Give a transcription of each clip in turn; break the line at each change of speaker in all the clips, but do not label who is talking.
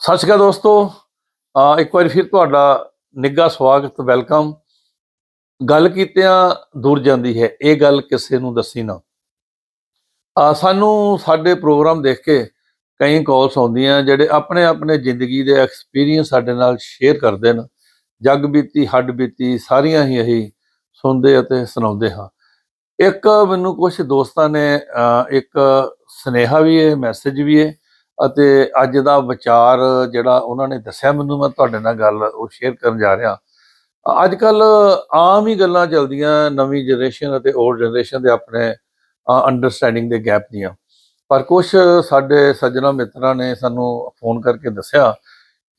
ਸਤਿ ਸ਼੍ਰੀ ਅਕਾਲ ਦੋਸਤੋ। ਇੱਕ ਵਾਰੀ ਫਿਰ ਤੁਹਾਡਾ ਨਿੱਘਾ ਸਵਾਗਤ, ਵੈਲਕਮ। ਗੱਲ ਕੀਤਿਆਂ ਦੂਰ ਜਾਂਦੀ ਹੈ, ਇਹ ਗੱਲ ਕਿਸੇ ਨੂੰ ਦੱਸੀ ਨਾ। ਅਹ ਸਾਨੂੰ ਸਾਡੇ ਪ੍ਰੋਗਰਾਮ ਦੇਖ ਕੇ ਕਈ ਕਾਲਸ ਆਉਂਦੀਆਂ, ਜਿਹੜੇ ਆਪਣੇ ਆਪਣੇ ਜ਼ਿੰਦਗੀ ਦੇ ਐਕਸਪੀਰੀਅੰਸ ਸਾਡੇ ਨਾਲ ਸ਼ੇਅਰ ਕਰਦੇ ਨੇ। ਜਗ ਬੀਤੀ, ਹੱਡ ਬੀਤੀ, ਸਾਰੀਆਂ ਹੀ ਅਸੀਂ ਸੁਣਦੇ ਅਤੇ ਸੁਣਾਉਂਦੇ ਹਾਂ। ਇੱਕ ਮੈਨੂੰ ਕੁਝ ਦੋਸਤਾਂ ਨੇ ਇੱਕ ਸੁਨੇਹਾ ਵੀ ਹੈ ਮੈਸੇਜ ਵੀ ਹੈ। ਅਤੇ ਅੱਜ ਦਾ ਵਿਚਾਰ ਜਿਹੜਾ ਉਹਨਾਂ ਨੇ ਦੱਸਿਆ, ਮੈਨੂੰ ਮੈਂ ਤੁਹਾਡੇ ਨਾਲ ਗੱਲ ਉਹ ਸ਼ੇਅਰ ਕਰਨ ਜਾ ਰਿਹਾ। ਅੱਜ ਕੱਲ ਆਮ ਹੀ ਗੱਲਾਂ ਚੱਲਦੀਆਂ ਨਵੀਂ ਜਨਰੇਸ਼ਨ ਅਤੇ 올ਡ ਜਨਰੇਸ਼ਨ ਦੇ ਆਪਣੇ ਅੰਡਰਸਟੈਂਡਿੰਗ ਦੇ ਗੈਪ ਦੀਆਂ। ਪਰ ਕੁਝ ਸਾਡੇ ਸੱਜਣਾ ਮਿੱਤਰਾਂ ਨੇ ਸਾਨੂੰ ਫੋਨ ਕਰਕੇ ਦੱਸਿਆ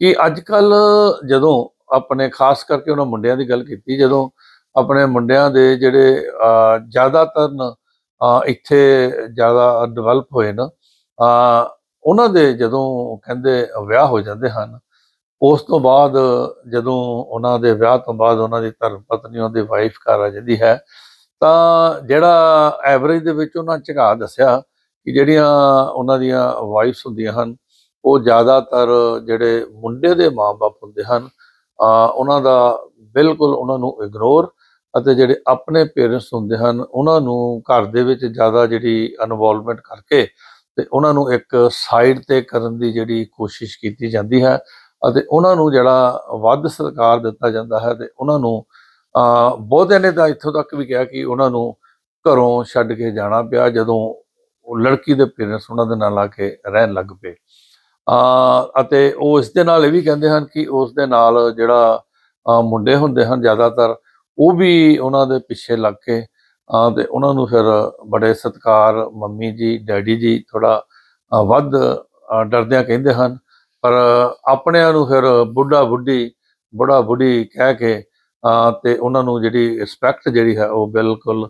ਕਿ ਅੱਜ ਕੱਲ ਜਦੋਂ ਆਪਣੇ, ਖਾਸ ਕਰਕੇ ਉਹਨਾਂ ਮੁੰਡਿਆਂ ਦੀ ਗੱਲ ਕੀਤੀ, ਜਦੋਂ ਆਪਣੇ ਮੁੰਡਿਆਂ ਦੇ ਜਿਹੜੇ ਜ਼ਿਆਦਾਤਰ ਇੱਥੇ ਜ਼ਿਆਦਾ ਡਿਵੈਲਪ ਹੋਏ ਨਾ ਉਹਨਾਂ ਦੇ ਜਦੋਂ ਕਹਿੰਦੇ ਵਿਆਹ ਹੋ ਜਾਂਦੇ ਹਨ, ਉਸ ਤੋਂ ਬਾਅਦ ਜਦੋਂ ਉਹਨਾਂ ਦੇ ਵਿਆਹ ਤੋਂ ਬਾਅਦ ਉਹਨਾਂ ਦੀ ਧਰਮ ਪਤਨੀ, ਉਹਦੀ ਵਾਈਫ ਘਰ ਆ ਜਾਂਦੀ ਹੈ, ਤਾਂ ਜਿਹੜਾ ਐਵਰੇਜ ਦੇ ਵਿੱਚ ਉਹਨਾਂ ਝੁਕਾ ਦੱਸਿਆ ਕਿ ਜਿਹੜੀਆਂ ਉਹਨਾਂ ਦੀਆਂ ਵਾਈਫਸ ਹੁੰਦੀਆਂ ਹਨ, ਉਹ ਜ਼ਿਆਦਾਤਰ ਜਿਹੜੇ ਮੁੰਡੇ ਦੇ ਮਾਪੇ ਹੁੰਦੇ ਹਨ ਉਹਨਾਂ ਦਾ ਬਿਲਕੁਲ ਉਹਨਾਂ ਨੂੰ ਇਗਨੋਰ ਅਤੇ ਜਿਹੜੇ ਆਪਣੇ ਪੇਰੈਂਟਸ ਹੁੰਦੇ ਹਨ, ਉਹਨਾਂ ਨੂੰ ਘਰ ਦੇ ਵਿੱਚ ਜ਼ਿਆਦਾ ਜਿਹੜੀ ਇਨਵੋਲਵਮੈਂਟ ਕਰਕੇ ਤੇ ਉਹਨਾਂ ਨੂੰ ਇੱਕ ਸਾਈਡ ਤੇ ਕਰਨ ਦੀ ਜਿਹੜੀ ਕੋਸ਼ਿਸ਼ ਕੀਤੀ ਜਾਂਦੀ ਹੈ ਅਤੇ ਉਹਨਾਂ ਨੂੰ ਜਿਹੜਾ ਵੱਧ ਸਤਿਕਾਰ ਦਿੱਤਾ ਜਾਂਦਾ ਹੈ ਤੇ ਉਹਨਾਂ ਨੂੰ ਬਹੁਤਿਆਂ ਨੇ ਤਾਂ ਇੱਥੋਂ ਤੱਕ ਵੀ ਕਿਹਾ ਕਿ ਉਹਨਾਂ ਨੂੰ ਘਰੋਂ ਛੱਡ ਕੇ ਜਾਣਾ ਪਿਆ ਜਦੋਂ ਉਹ ਲੜਕੀ ਦੇ ਪੇਰੈਂਟਸ ਉਹਨਾਂ ਦੇ ਨਾਲ ਆ ਕੇ ਰਹਿਣ ਲੱਗ ਪਏ। ਅਹ, ਅਤੇ ਉਹ ਇਸ ਦੇ ਨਾਲ ਇਹ ਵੀ ਕਹਿੰਦੇ ਹਨ ਕਿ ਉਸ ਦੇ ਨਾਲ ਜਿਹੜਾ ਮੁੰਡੇ ਹੁੰਦੇ ਹਨ ਜ਼ਿਆਦਾਤਰ ਉਹ ਵੀ ਉਹਨਾਂ ਦੇ ਪਿੱਛੇ ਲੱਗ ਕੇ ਤੇ ਉਹਨਾਂ ਨੂੰ ਫਿਰ ਬੜੇ ਸਤਿਕਾਰ, ਮੰਮੀ ਜੀ, ਡੈਡੀ ਜੀ ਥੋੜਾ ਵੱਧ ਡਰਦਿਆਂ ਕਹਿੰਦੇ ਹਨ। ਪਰ ਆਪਣਿਆਂ ਨੂੰ ਫਿਰ ਬੁੱਢਾ ਬੁੱਢੀ, ਬੁੜਾ ਬੁੱਢੀ ਕਹਿ ਕੇ, ਅਹ, ਤੇ ਉਹਨਾਂ ਨੂੰ ਜਿਹੜੀ ਰਿਸਪੈਕਟ ਜਿਹੜੀ ਹੈ ਉਹ ਬਿਲਕੁਲ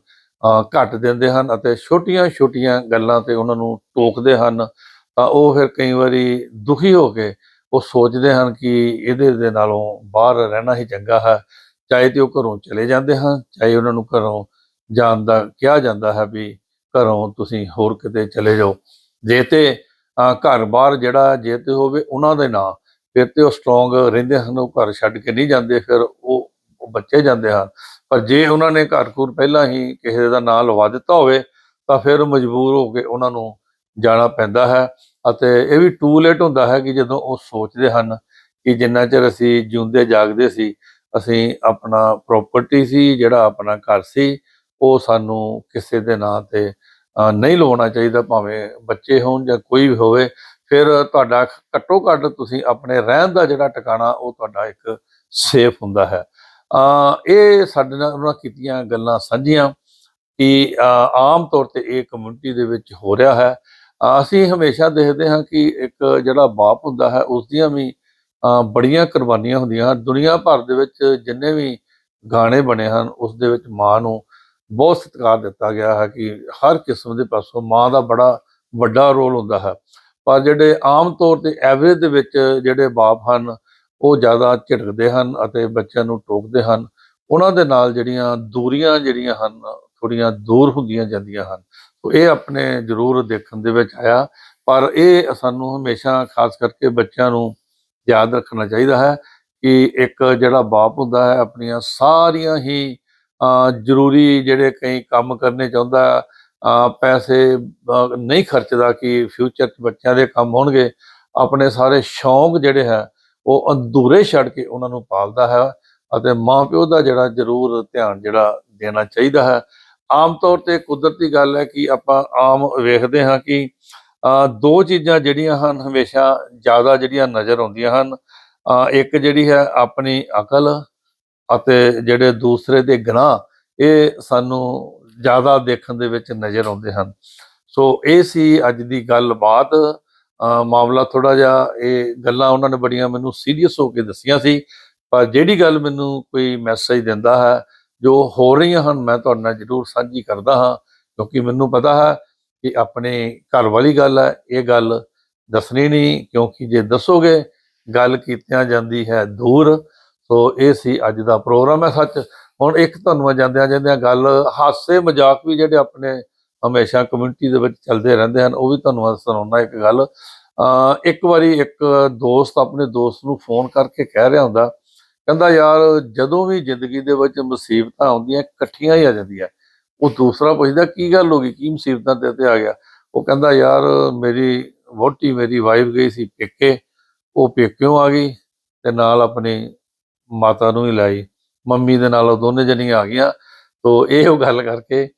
ਘੱਟ ਦਿੰਦੇ ਹਨ ਅਤੇ ਛੋਟੀਆਂ ਛੋਟੀਆਂ ਗੱਲਾਂ ਤੇ ਉਹਨਾਂ ਨੂੰ ਟੋਕਦੇ ਹਨ। ਤਾਂ ਉਹ ਫਿਰ ਕਈ ਵਾਰੀ ਦੁਖੀ ਹੋ ਕੇ ਉਹ ਸੋਚਦੇ ਹਨ ਕਿ ਇਹਦੇ ਦੇ ਨਾਲੋਂ ਬਾਹਰ ਰਹਿਣਾ ਹੀ ਚੰਗਾ ਹੈ। ਚਾਹੇ ਤੇ ਉਹ ਘਰੋਂ ਚਲੇ ਜਾਂਦੇ ਹਨ, ਚਾਹੇ ਉਹਨਾਂ ਨੂੰ ਘਰੋਂ ਜਾਣ ਦਾ ਕਿਹਾ ਜਾਂਦਾ ਹੈ ਵੀ ਘਰੋਂ ਤੁਸੀਂ ਹੋਰ ਕਿਤੇ ਚਲੇ ਜਾਓ। ਜੇ ਤੇ ਘਰ ਬਾਹਰ ਜਿਹੜਾ ਜੇ ਤੇ ਹੋਵੇ ਉਹਨਾਂ ਦੇ ਨਾਂ, ਫਿਰ ਤੇ ਉਹ ਸਟਰੋਂਗ ਰਹਿੰਦੇ ਹਨ, ਉਹ ਘਰ ਛੱਡ ਕੇ ਨਹੀਂ ਜਾਂਦੇ, ਫਿਰ ਉਹ ਬੱਚੇ ਜਾਂਦੇ ਹਨ। ਪਰ ਜੇ ਉਹਨਾਂ ਨੇ ਘਰ ਘੂਰ ਪਹਿਲਾਂ ਹੀ ਕਿਸੇ ਦਾ ਨਾਂ ਲਵਾ ਦਿੱਤਾ ਹੋਵੇ, ਤਾਂ ਫਿਰ ਮਜਬੂਰ ਹੋ ਕੇ ਉਹਨਾਂ ਨੂੰ ਜਾਣਾ ਪੈਂਦਾ ਹੈ। ਅਤੇ ਇਹ ਵੀ ਟੂ ਲੇਟ ਹੁੰਦਾ ਹੈ ਕਿ ਜਦੋਂ ਉਹ ਸੋਚਦੇ ਹਨ ਕਿ ਜਿੰਨਾ ਚਿਰ ਅਸੀਂ ਜਿਉਂਦੇ ਜਾਗਦੇ ਸੀ, ਅਸੀਂ ਆਪਣਾ ਪ੍ਰਾਪਰਟੀ ਸੀ, ਜਿਹੜਾ ਆਪਣਾ ਘਰ ਸੀ ਉਹ ਸਾਨੂੰ ਕਿਸੇ ਦੇ ਨਾਂ ਤੇ ਨਹੀਂ ਲਵਾਉਣਾ ਚਾਹੀਦਾ, ਭਾਵੇਂ ਬੱਚੇ ਹੋਣ ਜਾਂ ਕੋਈ ਵੀ ਹੋਵੇ। ਫਿਰ ਤੁਹਾਡਾ ਘੱਟੋ ਘੱਟ ਤੁਸੀਂ ਆਪਣੇ ਰਹਿਣ ਦਾ ਜਿਹੜਾ ਟਿਕਾਣਾ, ਉਹ ਤੁਹਾਡਾ ਇੱਕ ਸੇਫ ਹੁੰਦਾ ਹੈ। ਅਹ, ਇਹ ਸਾਡੇ ਨਾਲ ਉਹਨਾਂ ਕੀਤੀਆਂ ਗੱਲਾਂ ਸਾਂਝੀਆਂ ਕਿ ਆਮ ਤੌਰ ਤੇ ਇਹ ਕਮਿਊਨਿਟੀ ਦੇ ਵਿੱਚ ਹੋ ਰਿਹਾ ਹੈ। ਅਸੀਂ ਹਮੇਸ਼ਾ ਦੇਖਦੇ ਹਾਂ ਕਿ ਇੱਕ ਜਿਹੜਾ ਬਾਪ ਹੁੰਦਾ ਹੈ ਉਸ ਦੀਆਂ ਵੀ ਬੜੀਆਂ ਕੁਰਬਾਨੀਆਂ ਹੁੰਦੀਆਂ ਹਨ। ਦੁਨੀਆ ਭਰ ਦੇ ਵਿੱਚ ਜਿੰਨੇ ਵੀ ਗਾਣੇ ਬਣੇ ਹਨ, ਉਸ ਦੇ ਵਿੱਚ ਮਾਂ ਨੂੰ ਬਹੁਤ ਸਤਿਕਾਰ ਦਿੱਤਾ ਗਿਆ ਹੈ ਕਿ ਹਰ ਕਿਸਮ ਦੇ ਪਾਸੋਂ ਮਾਂ ਦਾ ਬੜਾ ਵੱਡਾ ਰੋਲ ਹੁੰਦਾ ਹੈ। ਪਰ ਜਿਹੜੇ ਆਮ ਤੌਰ ਤੇ ਐਵਰੇਜ ਦੇ ਵਿੱਚ ਜਿਹੜੇ ਬਾਪ ਹਨ, ਉਹ ਜ਼ਿਆਦਾ ਝਿੜਕਦੇ ਹਨ ਅਤੇ ਬੱਚਿਆਂ ਨੂੰ ਟੋਕਦੇ ਹਨ। ਉਹਨਾਂ ਦੇ ਨਾਲ ਜਿਹੜੀਆਂ ਦੂਰੀਆਂ ਜਿਹੜੀਆਂ ਹਨ ਥੋੜੀਆਂ ਦੂਰ ਹੁੰਦੀਆਂ ਜਾਂਦੀਆਂ ਹਨ। ਤੋ ਇਹ ਆਪਣੇ ਜ਼ਰੂਰ ਦੇਖਣ ਦੇ ਵਿੱਚ ਆਇਆ। ਪਰ ਇਹ ਸਾਨੂੰ ਹਮੇਸ਼ਾ ਖਾਸ ਕਰਕੇ ਬੱਚਿਆਂ ਨੂੰ ਯਾਦ ਰੱਖਣਾ ਚਾਹੀਦਾ ਹੈ ਕਿ ਇੱਕ ਜਿਹੜਾ ਬਾਪ ਹੁੰਦਾ ਹੈ, ਆਪਣੀਆਂ ਸਾਰੀਆਂ ਹੀ ਜ਼ਰੂਰੀ ਜਿਹੜੇ ਕਈ ਕੰਮ ਕਰਨੇ ਚਾਹੁੰਦਾ, ਅਹ, ਪੈਸੇ ਨਹੀਂ ਖਰਚਦਾ ਕਿ ਫਿਊਚਰ 'ਚ ਬੱਚਿਆਂ ਦੇ ਕੰਮ ਹੋਣਗੇ, ਆਪਣੇ ਸਾਰੇ ਸ਼ੌਂਕ ਜਿਹੜੇ ਹੈ, ਉਹ ਅਧੂਰੇ ਛੱਡ ਕੇ ਉਹਨਾਂ ਨੂੰ ਪਾਲਦਾ ਹੈ ਅਤੇ ਮਾਪਿਓ ਦਾ ਜਿਹੜਾ ਜ਼ਰੂਰ ਧਿਆਨ ਜਿਹੜਾ ਦੇਣਾ ਚਾਹੀਦਾ ਹੈ। ਆਮ ਤੌਰ ਤੇ ਕੁਦਰਤੀ ਗੱਲ ਹੈ ਕਿ ਆਪਾਂ ਆਮ ਵੇਖਦੇ ਹਾਂ ਕਿ ਦੋ ਚੀਜ਼ਾਂ ਜਿਹੜੀਆਂ ਹਨ ਹਮੇਸ਼ਾ ਜ਼ਿਆਦਾ ਜਿਹੜੀਆਂ ਨਜ਼ਰ ਆਉਂਦੀਆਂ ਹਨ। ਇੱਕ ਜਿਹੜੀ ਹੈ ਆਪਣੀ ਅਕਲ ਅਤੇ ਜਿਹੜੇ ਦੂਸਰੇ ਦੇ ਗੁਨਾਹ, ਇਹ ਸਾਨੂੰ ਜ਼ਿਆਦਾ ਦੇਖਣ ਦੇ ਵਿੱਚ ਨਜ਼ਰ ਆਉਂਦੇ ਹਨ। ਸੋ ਇਹ ਸੀ ਅੱਜ ਦੀ ਗੱਲਬਾਤ। ਮਾਮਲਾ ਥੋੜਾ ਜਿਹਾ, ਇਹ ਗੱਲਾਂ ਉਹਨਾਂ ਨੇ ਬੜੀਆਂ ਮੈਨੂੰ ਸੀਰੀਅਸ ਹੋ ਕੇ ਦੱਸੀਆਂ ਸੀ, ਪਰ ਜਿਹੜੀ ਗੱਲ ਮੈਨੂੰ ਕੋਈ ਮੈਸੇਜ ਦਿੰਦਾ ਹੈ, ਜੋ ਹੋ ਰਹੀਆਂ ਹਨ, ਮੈਂ ਤੁਹਾਡੇ ਨਾਲ ਜ਼ਰੂਰ ਸਾਂਝੀ ਕਰਦਾ ਹਾਂ, ਕਿਉਂਕਿ ਮੈਨੂੰ ਪਤਾ ਹੈ ਕਿ ਆਪਣੇ ਘਰ ਵਾਲੀ ਗੱਲ ਹੈ, ਇਹ ਗੱਲ ਦੱਸਣੀ ਨਹੀਂ, ਕਿਉਂਕਿ ਜੇ ਦੱਸੋਗੇ, ਗੱਲ ਕੀਤਿਆਂ ਜਾਂਦੀ ਹੈ ਦੂਰ ਸੋ ਇਹ ਸੀ ਅੱਜ ਦਾ ਪ੍ਰੋਗਰਾਮ ਹੈ ਸੱਚ। ਹੁਣ ਇੱਕ ਤੁਹਾਨੂੰ ਮੈਂ ਜਾਂਦਿਆਂ ਜਾਂਦਿਆਂ ਗੱਲ, ਹਾਸੇ ਮਜ਼ਾਕ ਵੀ ਜਿਹੜੇ ਆਪਣੇ ਹਮੇਸ਼ਾ ਕਮਿਊਨਿਟੀ ਦੇ ਵਿੱਚ ਚੱਲਦੇ ਰਹਿੰਦੇ ਹਨ, ਉਹ ਵੀ ਤੁਹਾਨੂੰ ਮੈਂ ਸੁਣਾਉਣਾ ਇੱਕ ਗੱਲ। ਇੱਕ ਵਾਰੀ ਇੱਕ ਦੋਸਤ ਆਪਣੇ ਦੋਸਤ ਨੂੰ ਫੋਨ ਕਰਕੇ ਕਹਿ ਰਿਹਾ ਹੁੰਦਾ, ਕਹਿੰਦਾ, ਯਾਰ, ਜਦੋਂ ਵੀ ਜ਼ਿੰਦਗੀ ਦੇ ਵਿੱਚ ਮੁਸੀਬਤਾਂ ਆਉਂਦੀਆਂ, ਇਕੱਠੀਆਂ ਹੀ ਆ ਜਾਂਦੀਆਂ। ਉਹ ਦੂਸਰਾ ਪੁੱਛਦਾ, ਕੀ ਗੱਲ ਹੋ ਗਈ? ਕੀ ਮੁਸੀਬਤਾਂ ਤੇ ਤੇ ਆ ਗਿਆ? ਉਹ ਕਹਿੰਦਾ, ਯਾਰ, ਮੇਰੀ ਵਹੁਟੀ, ਮੇਰੀ ਵਾਈਫ ਗਈ ਸੀ ਪੇਕੇ, ਉਹ ਪੇਕਿਓਂ ਆ ਗਈ ਤੇ ਨਾਲ ਆਪਣੀ ਮਾਤਾ ਨੂੰ ਹੀ ਲਾਈ, ਮੰਮੀ ਦੇ ਨਾਲ ਉਹ ਦੋਨੇ ਜਣੀਆਂ ਆ ਗਈਆਂ। ਸੋ ਇਹ ਉਹ ਗੱਲ ਕਰਕੇ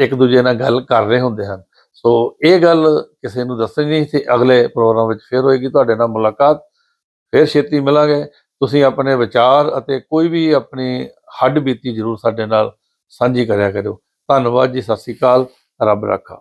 ਇੱਕ ਦੂਜੇ ਨਾਲ ਗੱਲ ਕਰ ਰਹੇ ਹੁੰਦੇ ਹਨ। ਸੋ ਇਹ ਗੱਲ ਕਿਸੇ ਨੂੰ ਦੱਸਣੀ ਨਹੀਂ ਤੇ ਅਗਲੇ ਪ੍ਰੋਗਰਾਮ ਵਿੱਚ ਫਿਰ ਹੋਏਗੀ। ਤੁਹਾਡੇ ਨਾਲ ਮੁਲਾਕਾਤ। ਫਿਰ ਛੇਤੀ ਮਿਲਾਂਗੇ। ਤੁਸੀਂ ਆਪਣੇ ਵਿਚਾਰ ਅਤੇ ਕੋਈ ਵੀ ਆਪਣੀ ਹੱਡ ਬੀਤੀ ਜ਼ਰੂਰ ਸਾਡੇ ਨਾਲ ਸਾਂਝੀ ਕਰਿਆ ਕਰੋ ਧੰਨਵਾਦ ਜੀ। ਸਤਿ ਸ਼੍ਰੀ ਅਕਾਲ। ਰੱਬ ਰੱਖਾ।